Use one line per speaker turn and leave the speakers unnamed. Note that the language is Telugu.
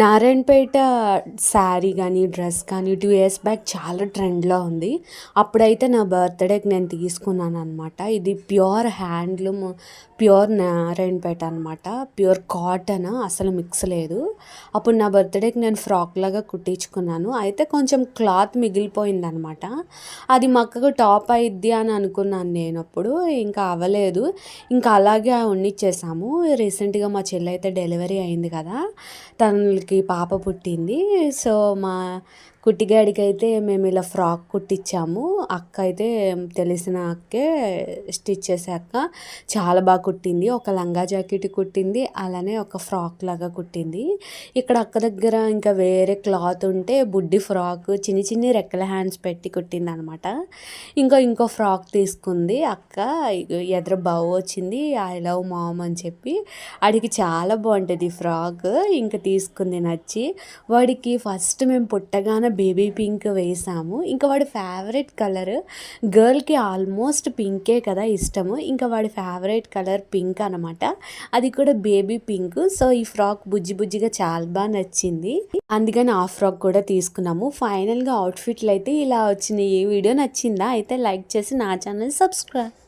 నారాయణపేట శారీ కానీ డ్రెస్ కానీ టూ ఇయర్స్ బ్యాక్ చాలా ట్రెండ్లో ఉంది. అప్పుడైతే నా బర్త్డేకి నేను తీసుకున్నాను అనమాట ఇది ప్యూర్ హ్యాండ్లూమ్ ప్యూర్ నారాయణపేట అనమాట ప్యూర్ కాటన్ అసలు మిక్స్ లేదు. అప్పుడు నా బర్త్డేకి నేను ఫ్రాక్ లాగా కుట్టించుకున్నాను. అయితే కొంచెం క్లాత్ మిగిలిపోయింది అనమాట అది మక్కకు టాప్ అయిద్ది అని అనుకున్నాను నేను అప్పుడు. ఇంకా అవ్వలేదు. ఇంకా అలాగే ఉండిచ్చేసాము. రీసెంట్గా మా చెల్లి అయితే డెలివరీ అయింది కదా. తనకి పాప పుట్టింది. సో మా కుట్టిగాడికి అయితే మేము ఇలా ఫ్రాక్ కుట్టించాము. అక్క అయితే తెలిసిన అక్కే స్టిచ్ చేసే చాలా బాగా కుట్టింది. ఒక లంగా జాకెట్ కుట్టింది. అలానే ఒక ఫ్రాక్ లాగా కుట్టింది. ఇక్కడ అక్క దగ్గర ఇంకా వేరే క్లాత్ ఉంటే బుడ్డి ఫ్రాక్ చిన్ని చిన్ని రెక్కల హ్యాండ్స్ పెట్టి కుట్టింది అనమాట ఇంకా ఇంకో ఫ్రాక్ తీసుకుంది అక్క. ఎదురు బావు వచ్చింది. ఐ లవ్ మామ్ అని చెప్పి. వాడికి చాలా బాగుంటుంది ఈ ఫ్రాక్. ఇంకా తీసుకుంది నచ్చి. వాడికి ఫస్ట్ మేము పుట్టగానే బేబీ పింక్ వేసాము. ఇంకా వాడి ఫేవరెట్ కలర్ గర్ల్కి ఆల్మోస్ట్ పింకే కదా ఇష్టము. ఇంకా వాడి ఫేవరెట్ కలర్ పింక్ అనమాట అది కూడా బేబీ పింక్. సో ఈ ఫ్రాక్ బుజ్జి బుజ్జిగా చాలా బాగా నచ్చింది. అందుకని ఆ ఫ్రాక్ కూడా తీసుకున్నాము. ఫైనల్గా అవుట్ఫిట్లు అయితే ఇలా వచ్చినాయి. ఈ వీడియో నచ్చిందా? అయితే లైక్ చేసి నా ఛానల్ సబ్స్క్రైబ్